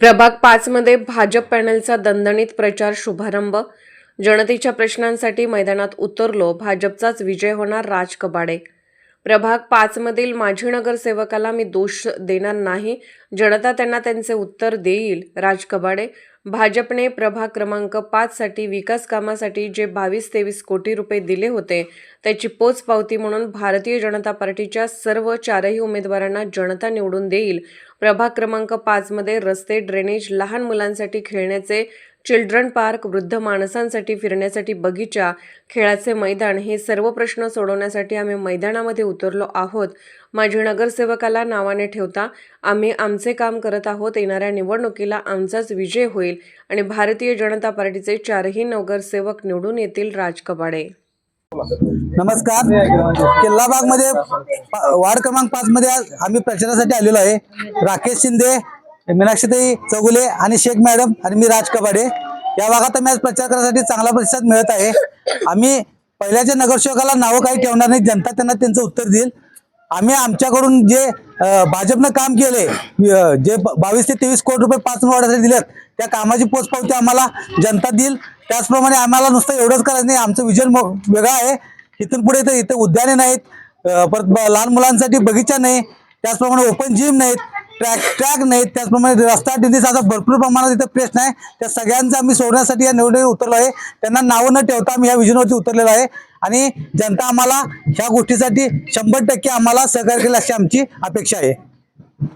प्रभाग पाचमध्ये भाजप पॅनलचा दणदणीत प्रचार शुभारंभ. जनतेच्या प्रश्नांसाठी मैदानात उतरलो भाजपचाच विजय होणार राज कबाडे प्रभाग पाचमधील माजी नगरसेवकाला मी दोष देणार नाही. जनता त्यांना त्यांचे उत्तर देईल. राज कबाडे भाजपने प्रभाग क्रमांक पाचसाठी विकास कामासाठी जे बावीस तेवीस कोटी रुपये दिले होते त्याची पोचपावती म्हणून भारतीय जनता पार्टीच्या सर्व चारही उमेदवारांना जनता निवडून देईल. प्रभाग क्रमांक पाचमध्ये रस्ते ड्रेनेज लहान मुलांसाठी खेळण्याचे चिल्ड्रन पार्क वृद्ध माणसांसाठी फिरण्यासाठी बगीचा खेळाचे मैदान हे सर्व प्रश्न सोडवण्यासाठी आम्ही मैदानामध्ये उतरलो आहोत. माझी नगरसेवकाला नावाने ठेवता आम्ही आमचे काम करत आहोत येणाऱ्या निवडणुकीला आमचाच विजय होईल आणि भारतीय जनता पार्टीचे चारही नगरसेवक निवडून येतील राज कबाडे. नमस्कार. किल्लाबागमध्ये वार्ड क्रमांक पाच मध्ये आम्ही प्रचारासाठी आलेलो आहे. राकेश शिंदे मीनाक्षीताई चौगुले आणि शेख मॅडम आणि मी राज कबाडे. या भागात मॅच प्रचार करण्यासाठी चांगला प्रतिसाद मिळत आहे. आम्ही पहिल्याच्या नगरसेवकाला नावं काही ठेवणार नाही. जनता त्यांना त्यांचं उत्तर देईल. आम्ही आमच्याकडून जे भाजपनं काम केले जे बावीस ते तेवीस कोटी रुपये पाच वाढासाठी दिलेत त्या कामाची पोचपावती आम्हाला जनता देईल. त्याचप्रमाणे आम्हाला नुसतं एवढंच करायचं नाही. आमचं विजन मो- वेगळं आहे. इथून पुढे तर इथं उद्याने नाहीत. परत लहान मुलांसाठी बगीचा नाही. त्याचप्रमाणे ओपन जिम नाहीत. ट्रॅक ट्रॅक नाहीत त्याचप्रमाणे रस्ता टिंदीस असा भरपूर प्रमाणात इथं प्रश्न आहे त्या सगळ्यांचा आम्ही सोडण्यासाठी या निवडणुकीत उतरलो आहे. त्यांना नावं न ठेवता आम्ही या विजनवरती उतरलेलो आहे. आणि जनता आम्हाला ह्या गोष्टीसाठी शंभर टक्के आम्हाला सहकार्य केलं अशी आमची अपेक्षा आहे.